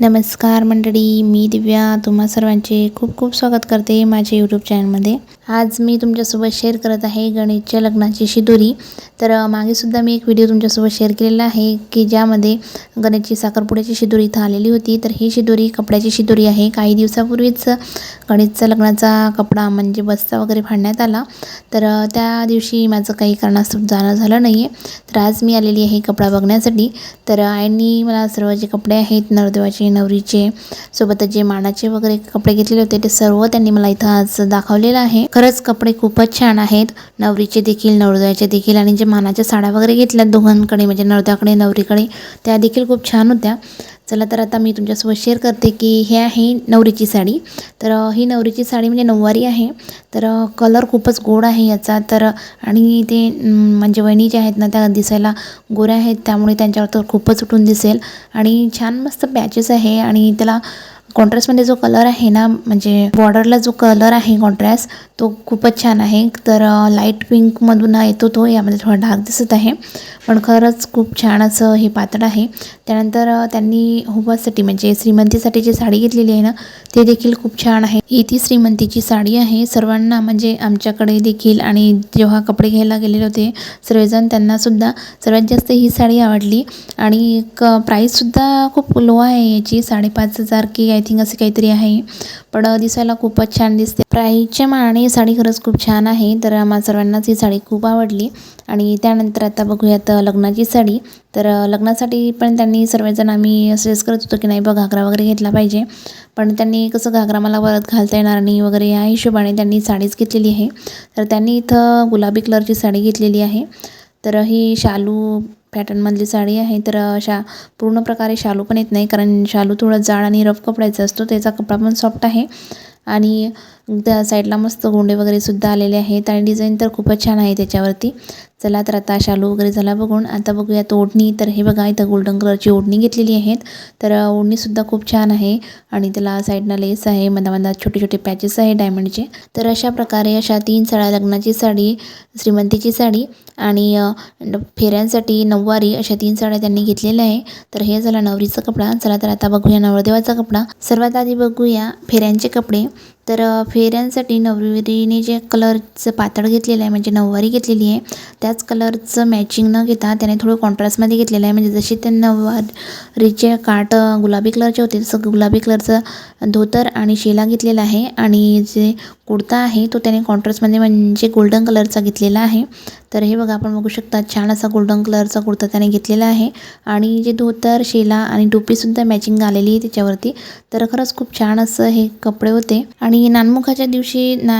नमस्कार मंडळी मी दिव्या. तुम्हा सर्वांचे खूप खूप स्वागत करते माझ्या यूट्यूब चॅनलमध्ये आज मी तुमच्यासोबत शेअर करत आहे गणेशच्या लग्नाची शिदोरी. तर मागेसुद्धा मी एक व्हिडिओ तुमच्यासोबत शेअर केलेला आहे की ज्यामध्ये गणेशची साखरपुड्याची शिदोरी इथं आलेली होती. तर ही शिदोरी कपड्याची शिदोरी आहे. काही दिवसापूर्वीच गणेशचा लग्नाचा कपडा म्हणजे बस्ता वगैरे फाडण्यात आला. तर त्या दिवशी माझं काही कारणास्तव जाणं झालं नाही आहे तर आज मी आलेली आहे कपडा बघण्यासाठी. तर आईंनी मला सर्व जे कपडे आहेत नरदेवाचे नवरीचे सोबतच जे मानाचे वगैरे कपडे घेतलेले होते ते सर्व त्यांनी मला इथं आज दाखवलेलं आहे. खरंच कपडे खूपच छान आहेत. नवरीचे देखील नवरदेवाचे देखील आणि जे मानाच्या साड्या वगैरे घेतल्या दोघांकडे म्हणजे नवरदेवाकडे नवरीकडे त्या देखील खूप छान होत्या. चला तर आता मी तुमच्यासोबत शेअर करते की हे आहे नवरीची साडी. तर ही नवरीची साडी म्हणजे नऊवारी आहे. तर कलर खूपच गोड आहे याचा. तर आणि ते म्हणजे वहिनी ज्या आहेत ना त्या दिसायला गोऱ्या आहेत. त्यामुळे त्यांच्यावर तर खूपच उठून दिसेल. आणि छान मस्त पॅचेस आहे. आणि त्याला कॉन्ट्रास्टमध्ये जो कलर आहे ना म्हणजे बॉर्डरला जो कलर आहे कॉन्ट्रास्ट तो खूपच छान आहे. तर लाइट पिंकमधून येतो तो. यामध्ये थोडा डार्क दिसत आहे. पण खरंच खूप छान असं हे पातळ आहे. त्यानंतर त्यांनी हुबासाठी म्हणजे श्रीमंतीसाठी जी साडी घेतलेली आहे ना ते देखील खूप छान आहे. ही ती श्रीमंतीची साडी आहे. सर्वांना म्हणजे आमच्याकडे देखील आणि जेव्हा कपडे घ्यायला गेलेले होते सर्वजण त्यांनासुद्धा सर्वात जास्त ही साडी आवडली. आणि क प्राईससुद्धा खूप लो आहे याची साडेपाच हजार की आय थिंक असे काहीतरी आहे. पण दिसायला खूपच छान दिसते. प्राईजच्या मानाने साडी खरंच खूप छान आहे. तर आम्हा सर्वांनाच ही साडी खूप आवडली. आणि त्यानंतर आता बघूयात लग्नाची साडी. तर लग्नासाठी पण त्यांनी सर्वजण आम्ही सजेस्ट करत होतो की नाही बघ घागरा वगैरे घेतला पाहिजे. पण त्यांनी कसं घागरा मला परत घालता येणार नाही वगैरे या हिशोबाने त्यांनी साडीच घेतलेली आहे. तर त्यांनी इथं गुलाबी कलरची साडी घेतलेली आहे. तर ही शालू पॅटर्नमधली साडी आहे. तर अशा पूर्ण प्रकारे शालू पण येत नाही कारण शालू थोडं जाड आणि रफ कपड्याचा असतो त्याचा कपडा पण सॉफ्ट आहे. आणि त्या साईडला मस्त गोंडे वगैरे सुद्धा आलेले आहेत आणि डिझाईन तर खूपच छान आहे त्याच्यावरती. चला तर आता शालू वगैरे झाला बघून. आता बघूयात ओढणी तर हे बघा इथं गोल्डन कलरची ओढणी घेतलेली आहेत. तर ओढणीसुद्धा खूप छान आहे आणि त्याला साईडनं लेस आहे मधामधा छोटे छोटे पॅचेस आहे डायमंडचे. तर अशा प्रकारे अशा तीन साड्या लग्नाची साडी श्रीमंतीची साडी आणि फेऱ्यांसाठी नऊवारी अशा तीन साड्या त्यांनी घेतलेल्या आहे. तर हे झाला नवरीचा कपडा. चला तर आता बघूया नवरदेवाचा कपडा. सर्वात आधी बघूया फेऱ्यांचे कपडे. तर फेऱ्यांसाठी नवरीने जे कलरचं पातळ घेतलेलं आहे म्हणजे नऊवारी घेतलेली आहे त्याच कलरचं मॅचिंग न घेता त्याने थोडं कॉन्ट्रास्टमध्ये घेतलेलं आहे. म्हणजे जशी त्या नऊवारीचे काट गुलाबी कलरचे होते तसं गुलाबी कलरचं धोतर आणि शेला घेतलेला आहे. आणि जे कुर्ता आहे तो त्याने कॉन्ट्रास्टमध्ये म्हणजे गोल्डन कलरचा घेतलेला आहे. तर हे बघा आपण बघू शकता छान असा गोल्डन कलरचा कुर्ता त्याने घेतलेला आहे. आणि जे धोतर शेला आणि टोपीसुद्धा मॅचिंग आलेली आहे त्याच्यावरती. तर खरंच खूप छान असं हे कपडे होते. आणि नानमुखाच्या दिवशी ना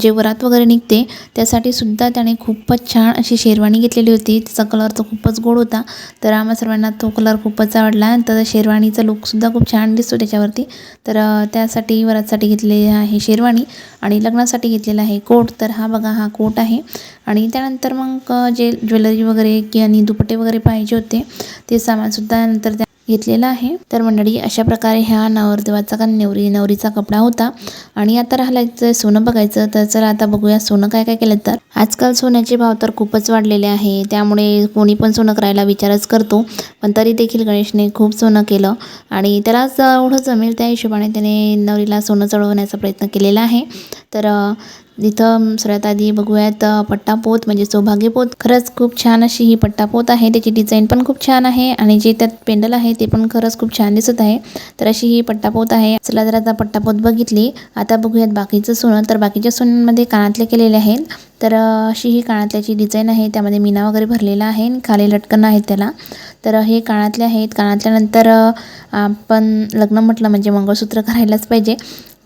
जे वरात वगैरे निघते त्यासाठी सुद्धा त्याने खूपच छान अशी शेरवानी घेतलेली होती. तिचा कलर तर खूपच गोड होता. तर आम्हा सर्वांना तो कलर खूपच आवडला. तर शेरवानीचा लुकसुद्धा खूप छान दिसतो त्याच्यावरती. तर त्यासाठी वरातसाठी घेतलेली आहे शेरवानी. आणि लग्नासाठी घेतलेला आहे कोट. तर हा बघा हा कोट आहे. आणि त्यानंतर मग जे ज्वेलरी वगैरे की आणि दुपट्टे वगैरे पाहिजे होते ते सामानसुद्धा नंतर त्या घेतलेलं आहे. तर मंडळी अशा प्रकारे ह्या नवरदेवाचा का नवरी नवरीचा कपडा होता. आणि आता राहिलायचं सोनं बघायचं. तर चला आता बघूया सोनं काय काय केलं तर. आजकाल सोन्याचे भाव तर खूपच वाढलेले आहे. त्यामुळे कोणी पण सोनं करायला विचारच करतो. पण तरी देखील गणेशने खूप सोनं केलं. आणि त्याला एवढं जमेल त्या हिशोबाने त्याने नवरीला सोनं चढवण्याचा प्रयत्न केलेला आहे. तर इथं सर्वात आधी बघूयात पट्टापोत म्हणजे सौभाग्यपोत. खरंच खूप छान अशी ही पट्टापोत आहे. त्याची डिझाईन पण खूप छान आहे आणि जे त्यात पेंडल आहे ते पण खरंच खूप छान दिसत आहे. तर अशी ही पट्टापोत आहे. चला जर आता पट्टापोत बघितली. आता बघूयात बाकीचं सोनं. तर बाकीच्या सोन्यांमध्ये कानातले केलेले आहेत. तर अशी ही कानातल्याची डिझाईन आहे. त्यामध्ये मीना वगैरे भरलेला आहे आणि खाली लटकन आहेत त्याला. तर हे कानातले आहेत. कानातल्यानंतर आपण लग्न म्हटलं म्हणजे मंगळसूत्र करायलाच पाहिजे.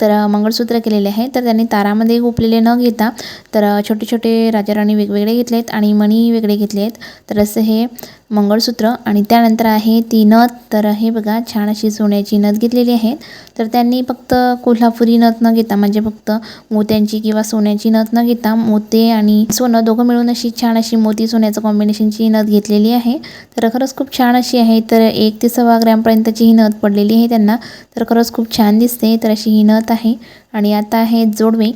तर मंगळसूत्र केलेले आहे. तर त्यांनी तारामध्ये गोपलेले न घेता तर छोटे छोटे राजाराणी वेगवेगळे घेतले आहेत आणि मणी वेगळे घेतले आहेत. तर असं हे मंगळसूत्र आणि त्यानंतर आहे ती नथ. तर हे बघा छान अशी सोन्याची नथ घेतलेली आहे. तर त्यांनी फक्त कोल्हापुरी नथ न घेता म्हणजे फक्त मोत्यांची किंवा सोन्याची नथ न घेता मोते आणि सोनं दोघं मिळून अशी छान अशी मोती सोन्याचं कॉम्बिनेशनची नथ घेतलेली आहे. तर खरंच खूप छान अशी आहे. तर एक ते सव्वा ग्रॅमपर्यंतची ही नथ पडलेली आहे त्यांना. तर खरंच खूप छान दिसते. तर अशी ही नथ आहे. आणि आता आहे जोडवे.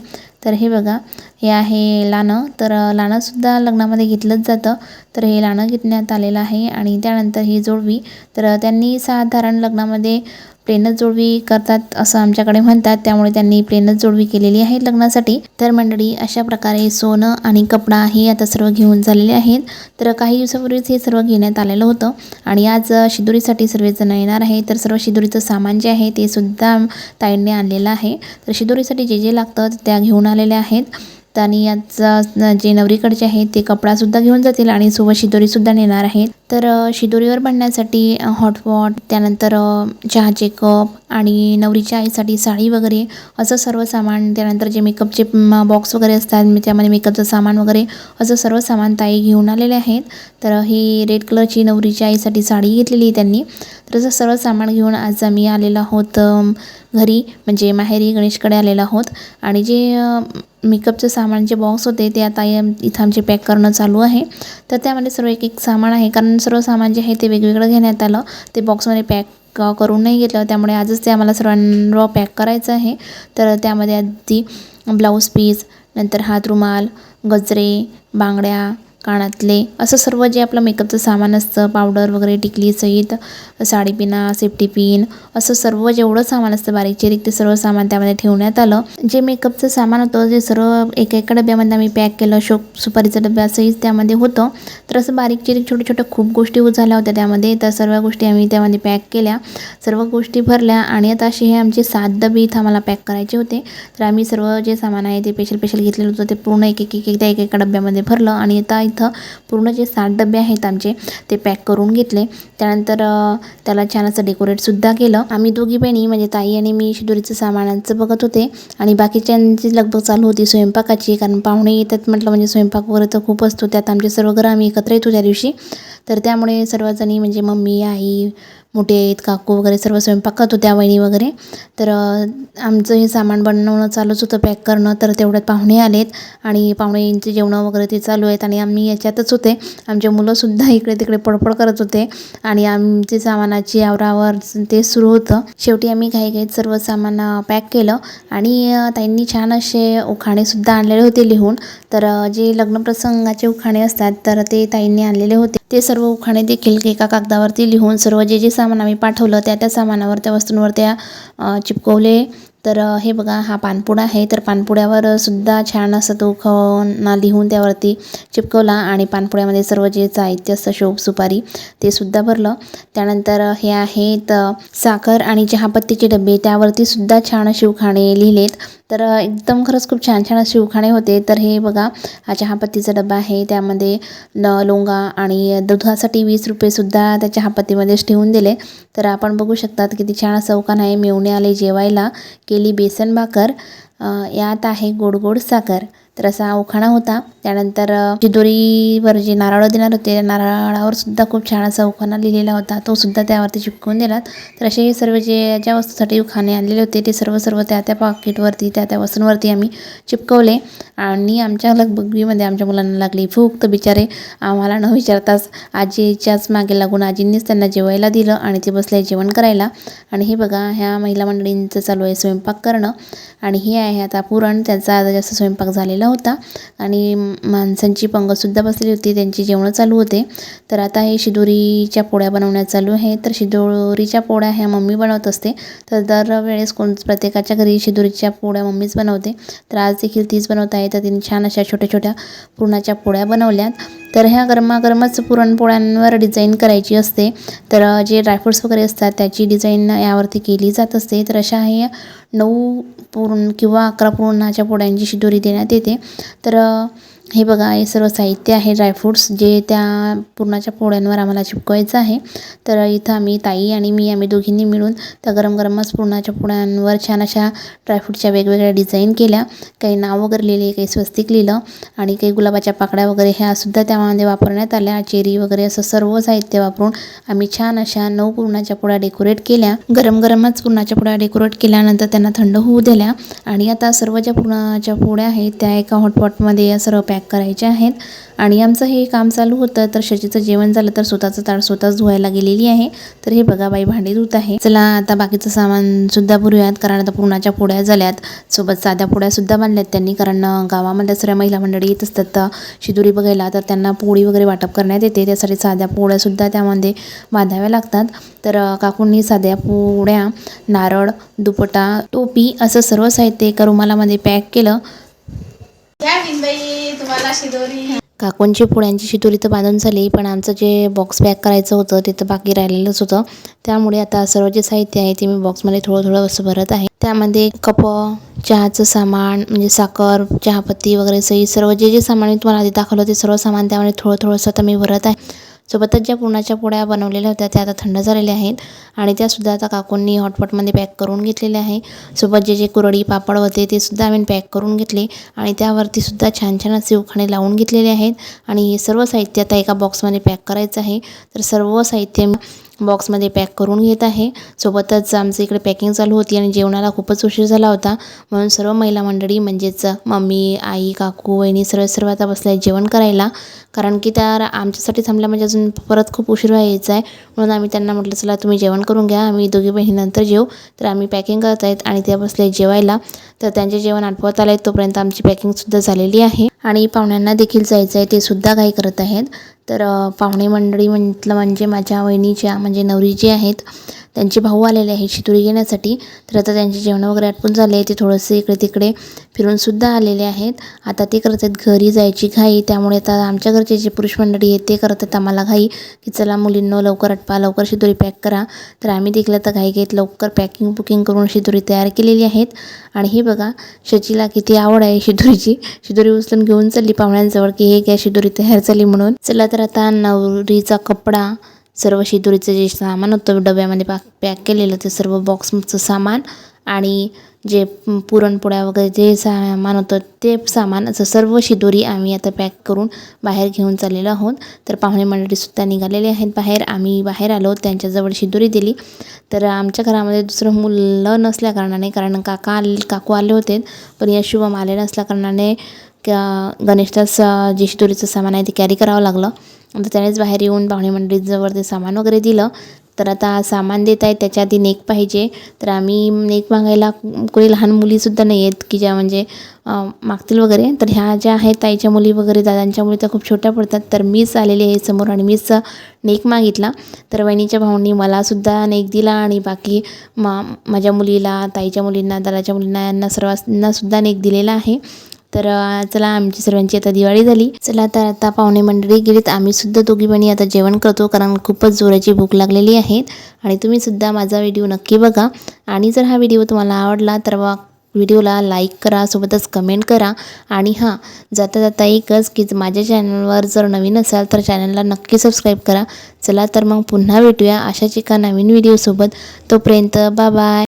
तर हे बघा हे आहे लाणं तर लाणंसुद्धा लग्नामध्ये घेतलंच जातं. तर हे लाणं घेतण्यात आलेलं आहे. आणि त्यानंतर ही जोडवी. तर त्यांनी साधारण लग्नामध्ये प्लेनच जोडवी करतात असं आमच्याकडे म्हणतात. त्यामुळे त्यांनी प्लेनच जोडवी केलेली आहे लग्नासाठी. तर मंडळी अशा प्रकारे सोनं आणि कपडा हे आता सर्व घेऊन झालेले आहेत. तर काही दिवसापूर्वीच हे सर्व घेण्यात आलेलं होतं आणि आज शिदुरीसाठी सर्वजण येणार आहे तर सर्व शिदोरीचं सामान जे आहे ते सुद्धा ताईंनी आणलेलं आहे. तर शिदोरीसाठी जे जे लागतं त्या घेऊन आलेल्या आहेत. आणि याचा जे नवरीकडचे आहेत ते कपडासुद्धा घेऊन जातील आणि सोबत शिदोरीसुद्धा नेणार आहेत. तर शिदोरीवर बनण्यासाठी हॉटपॉट त्यानंतर चहाचे कप आणि नवरीच्या आईसाठी साडी वगैरे असं सर्व सामान त्यानंतर जे मेकअपचे बॉक्स वगैरे असतात मी त्यामध्ये मेकअपचं सामान वगैरे असं सर्व सामान ताई घेऊन आलेले आहेत. तर ही रेड कलरची नवरीच्या आईसाठी साडी घेतलेली आहे त्यांनी. तर असं सर्व सामान घेऊन आज आम्ही आलेलो आहोत घरी म्हणजे माहेरी गणेशकडे आलेलो आहोत. आणि जे मेकअपचं सामान जे बॉक्स होते ते आता इथं आमचे पॅक करणं चालू आहे. तर त्यामध्ये सर्व एक एक सामान आहे. कारण सर्व सामान जे आहे ते वेगवेगळं घेण्यात आलं. ते बॉक्समध्ये पॅक करून नाही घेतलं. त्यामुळे आजच ते आम्हाला सर्वांना पॅक करायचं आहे. तर त्यामध्ये आधी ब्लाऊज पीस नंतर हात रुमाल गजरे बांगड्या कानातले. असं सर्व जे आपलं मेकअपचं सामान असतं पावडर वगैरे टिकली सहित साडी पिना सेफ्टी पिन असं सर्व जेवढं सामान असतं बारीक चिरीक ते सर्व सामान त्यामध्ये ठेवण्यात आलं. जे मेकअपचं सामान होतं जे सर्व एका एका डब्यामध्ये आम्ही पॅक केलं शोक सुपारीचं डब्या सहित त्यामध्ये होतं. तर असं बारीक चिरीक छोट्या छोट्या खूप गोष्टी झाल्या होत्या त्यामध्ये. तर सर्व गोष्टी आम्ही त्यामध्ये पॅक केल्या. सर्व गोष्टी भरल्या आणि आता असे हे आमचे सात डबे इथं आम्हाला पॅक करायचे होते. तर आम्ही सर्व जे सामान आहे ते पेशल पेशल घेतलेलं होतं ते पूर्ण एक एक एक एक त्या एक एका डब्यामध्ये भरलं आणि आता इथं पूर्ण जे सात डबे आहेत आमचे ते पॅक करून घेतले. त्यानंतर त्याला छान असं डेकोरेटसुद्धा केलं. आम्ही दोघी बहिणी म्हणजे ताई आणि मी शिदोरीचं सामानांचं बघत होते. आणि बाकीच्यांची लगबग चालू होती स्वयंपाकाची कारण पाहुणे येतात म्हटलं म्हणजे स्वयंपाक वगैरे तर खूप असतो. त्यात आमचे सर्व घर आम्ही एकत्र येतो त्या दिवशी. तर त्यामुळे सर्वजणी म्हणजे मम्मी आई मोठे आहेत काकू वगैरे सर्व स्वयंपाक करत होत्या वहिनी वगैरे. तर आमचं हे सामान बनवणं चालूच होतं पॅक करणं तर तेवढ्यात पाहुणे आलेत आणि पाहुण्यांचे जेवणं वगैरे ते चालू आहेत आणि आम्ही याच्यातच होते. आमचे मुलंसुद्धा इकडे तिकडे पडपड करत होते आणि आमचे सामानाची आवरावर ते सुरू होतं. शेवटी आम्ही घाईघाईत सर्व सामान पॅक केलं आणि त्यांनी छान असे उखाणेसुद्धा आणलेले होते लिहून. तर जे लग्नप्रसंगाचे उखाणे असतात तर ते ताईंनी आणलेले होते. ते सर्व उखाणे देखील एका कागदावरती लिहून सर्व जे जे सामान आम्ही पाठवलं त्या त्या सामानावर त्या वस्तूंवर त्या चिपकवले. तर हे बघा हा पानपुडा आहे. तर पानपुड्यावर सुद्धा छान असं तो खना लिहून त्यावरती चिपकवला आणि पानपुड्यामध्ये सर्व जे साहित्य असतं शोभ सुपारी ते सुद्धा भरलं. त्यानंतर हे आहेत साखर आणि चहापत्तीचे डबे. त्यावरती सुद्धा छान असे उखाणे लिहिलेत. तर एकदम खरंच खूप छान छान असे उखाणे होते. तर हे बघा हा चहापत्तीचा डबा आहे. त्यामध्ये ल लोंगा आणि दुधासाठी वीस रुपयेसुद्धा त्या चहापत्तीमध्येच ठेवून दिले. तर आपण बघू शकतात किती छान असं उखाण आहे. मेवणे आले जेवायला. केली बेसन भाकर. यात आहे गोड गोड साखर. तर असा उखाणा होता. त्यानंतर अ, शिदोरीवर जे नारळ देणार होते त्या नारळावर सुद्धा खूप छान असा उखाणा लिहिलेला होता. तो सुद्धा त्यावरती चिपकवून दिलात तर असे हे सर्व जे ज्या वस्तूसाठी उखाणे आणलेले होते ते सर्व सर्व त्या त्या पाकिटवरती त्या त्या वस्तूंवरती आम्ही चिपकवले. आणि आमच्या लगबगीमध्ये आमच्या मुलांना लागली भूक तर बिचारे. आम्हाला न विचारताच आजीच्याच मागे लागून आजींनीच त्यांना जेवायला दिलं आणि ते बसले जेवण करायला. आणि हे बघा ह्या महिला मंडळींचं चालू आहे स्वयंपाक करणं. आणि हे आहे आता पुरण. त्याचा आता जास्त स्वयंपाक झालेला होता. आणि माणसांची पंगतसुद्धा बसली होती. त्यांची जेवणं चालू होते. तर आता हे शिदोरीच्या पोळ्या बनवण्यात चालू आहे. तर शिदोरीच्या पोळ्या ह्या मम्मी बनवत असते. तर दरवेळेस कोण प्रत्येकाच्या घरी शिदोरीच्या पोळ्या मम्मीच बनवते. तर आज देखील तीच बनवत आहे. तर तिने छान अशा छोट्या छोट्या पुरणाच्या पोळ्या बनवल्यात. तर ह्या गरमागरमच पुरणपोळ्यांवर डिझाईन करायची असते. तर जे ड्रायफ्रुट्स वगैरे असतात त्याची डिझाईन यावरती केली जात असते. तर अशा हे नऊ पुरण किंवा अकरा पुरणाच्या पोळ्यांची शिदोरी देण्यात येते. तर हे बघा हे सर्व साहित्य आहे ड्रायफ्रूट्स जे त्या पुरणाच्या पोळ्यांवर आम्हाला चिपकवायचं आहे. तर इथं आम्ही ताई आणि मी आम्ही दोघींनी मिळून त्या गरम गरमच पुरणाच्या पोळ्यांवर छान अशा ड्रायफ्रूटच्या वेगवेगळ्या डिझाईन केल्या. काही नाव वगैरे लिहिले काही स्वस्तिक लिहिलं आणि काही गुलाबाच्या पाकळ्या वगैरे ह्या सुद्धा त्यामध्ये वापरण्यात आल्या. चेरी वगैरे असं सर्व साहित्य वापरून आम्ही छान अशा नऊ पुरणाच्या पोळ्या डेकोरेट केल्या. गरम गरमच पुरणाच्या पोळ्या डेकोरेट केल्यानंतर त्यांना थंड होऊ दिल्या. आणि आता सर्व ज्या पुरणाच्या पोळ्या आहेत त्या एका हॉटपॉटमध्ये या सर्व पॅक पॅक करायचे आहेत. आणि आमचं हे काम चालू होतं तर शशीचं जेवण झालं तर स्वतःचं ताळ स्वतःच धुवायला गेलेली आहे. तर हे बघा बाई भांडी धुत आहे. चला आता बाकीचं सामान सुद्धा भरूयात कारण आता पुरणाच्या पोळ्या झाल्यात. सोबत साध्या पोळ्या सुद्धा बांधल्यात त्यांनी कारण गावामध्ये सगळ्या महिला मंडळी येत असतात. तर शिदुरी बघायला तर त्यांना पोळी वगैरे वाटप करण्यात येते. त्यासाठी साध्या पोळ्या सुद्धा त्यामध्ये बांधाव्या लागतात. तर काकूंनी साध्या पोळ्या नारळ दुपटा टोपी असं सर्व साहित्य एका रुमालामध्ये पॅक केलं. तुम्हाला शिदोरी. काकूंची पोळ्यांची शिदोरी तर बांधून झाली पण आमचं जे बॉक्स पॅक करायचं होतं ते तर बाकी राहिलेलंच होतं. त्यामुळे आता सर्व जे साहित्य आहे ते मी बॉक्समध्ये थोडं थोडं असं भरत आहे. त्यामध्ये कप चहाचं सामान म्हणजे साखर चहापत्ती वगैरे सही सर्व जे जे सामान मी तुम्हाला आधी दाखवलं ते सर्व सामान त्यामध्ये थोडं थोडंसं आता मी भरत आहे. सोबतच ज्या पुरणाच्या पोळ्या बनवलेल्या होत्या त्या आता थंड झालेल्या आहेत. आणि त्यासुद्धा आता काकूंनी हॉटपॉटमध्ये पॅक करून घेतलेल्या आहे सोबत जे जे कुरडी पापड होते ते सुद्धा आम्ही पॅक करून घेतले. आणि त्यावरती सुद्धा छान छान असे उखाणे लावून घेतलेले आहेत. आणि हे सर्व साहित्य आता एका बॉक्समध्ये पॅक करायचं आहे. तर सर्व साहित्य बॉक्समध्ये पॅक करून घेत आहे. सोबतच आमचं इकडे पॅकिंग चालू होती आणि जेवणाला खूपच उशीर झाला होता. म्हणून सर्व महिला मंडळी म्हणजेच मम्मी आई काकू वहिनी सर्व सर्व आता बसल्या जेवण करायला. कारण की त्या आमच्यासाठी थांबल्या म्हणजे अजून परत खूप उशीर व्हायचा आहे. म्हणून आम्ही त्यांना म्हटलं चला तुम्ही जेवण करून घ्या. आम्ही दोघी बहिणी नंतर जेऊ. तर आम्ही पॅकिंग करत आहेत आणि त्या बसल्या जेवायला. तर त्यांचे जेवण आठवत आलं. आहे तोपर्यंत आमची पॅकिंगसुद्धा झालेली आहे. आणि पाहुण्यांना देखील जायचं आहे ते सुद्धा काही करत आहेत. तर पाहुणे मंडळी म्हटलं म्हणजे माझ्या वहिनीच्या म्हणजे नवरी जी आहेत. त्यांचे भाऊ आलेले आहेत शितुरी घेण्यासाठी. तर आता त्यांचे जेवण वगैरे आटपून झाले ते थोडंसं इकडे तिकडे फिरूनसुद्धा आलेले आहेत. आता ते करत आहेत घरी जायची घाई. त्यामुळे आता आमच्या घरचे जे पुरुष मंडळी आहेत ते करत आहेत आम्हाला घाई की चला मुलींनो लवकर आटपा लवकर शिदोरी पॅक करा. तर आम्ही देखील आता घाई घेत लवकर पॅकिंग बुकिंग करून शिदोरी तयार केलेली आहेत. आणि हे बघा शचीला किती आवड आहे शिदुरीची शिदुरी उचलून घेऊन चालली पाहुण्यांजवळ की हे घ्या शिदोरी तयार झाली म्हणून. चला तर आता नवरीचा कपडा सर्व शिदोरीचं जे सामान होतं डब्यामध्ये पॅक पॅक केलेलं ते सर्व बॉक्सचं सामान आणि जे पुरणपोळ्या वगैरे जे सामान होतं ते सामान असं सर्व शिदोरी आम्ही आता पॅक करून बाहेर घेऊन चाललेलो आहोत. तर पाहुणे मंडळीसुद्धा निघालेले आहेत बाहेर. आम्ही बाहेर आलो त्यांच्याजवळ शिदोरी दिली. तर आमच्या घरामध्ये दुसरं मुलं नसल्या कारणाने कारण काका आले काकू आले होते पण या शुभम आले नसल्या कारणाने गणेशदास जे शिदोरीचं सामान आहे ते कॅरी करावं लागलं. आता त्यानेच बाहेर येऊन पाहुणे मंडळीजवळ ते सामान वगैरे दिलं. तर आता सामान देत आहे त्याच्या आधी नेक पाहिजे. तर आम्ही नेक मागायला कोणी लहान मुलीसुद्धा नाही आहेत की ज्या म्हणजे मागतील वगैरे. तर ह्या ज्या आहेत ताईच्या मुली वगैरे दादांच्या मुली तर खूप छोट्या पडतात. तर मीच आलेली आहे समोर आणि मीच नेक मागितला. तर वहिनीच्या भाऊंनी मलासुद्धा नेक दिला आणि बाकी मा माझ्या मुलीला ताईच्या मुलींना दादाच्या मुलींना यांना सर्वांनासुद्धा नेक दिलेला आहे. तर चला आमची सर्वांची आता दिवाळी झाली. चला तर आता पाहुणे मंडळी गेलीत. आम्ही सुद्धा दोघी बहिणी आता जेवण करतो कारण खूपच जोराची भूक लागलेली आहे. आणि तुम्ही सुद्धा माझा व्हिडिओ नक्की बघा. आणि जर हा व्हिडिओ तुम्हाला आवडला तर वा व्हिडिओला लाईक करा सोबतच कमेंट करा. आणि हां जाता जाता एकच की माझ्या चॅनलवर जर नवीन असाल तर चॅनलला नक्की सबस्क्राईब करा. चला तर मग पुन्हा भेटूया अशाच एका नवीन व्हिडिओसोबत. तोपर्यंत बा बाय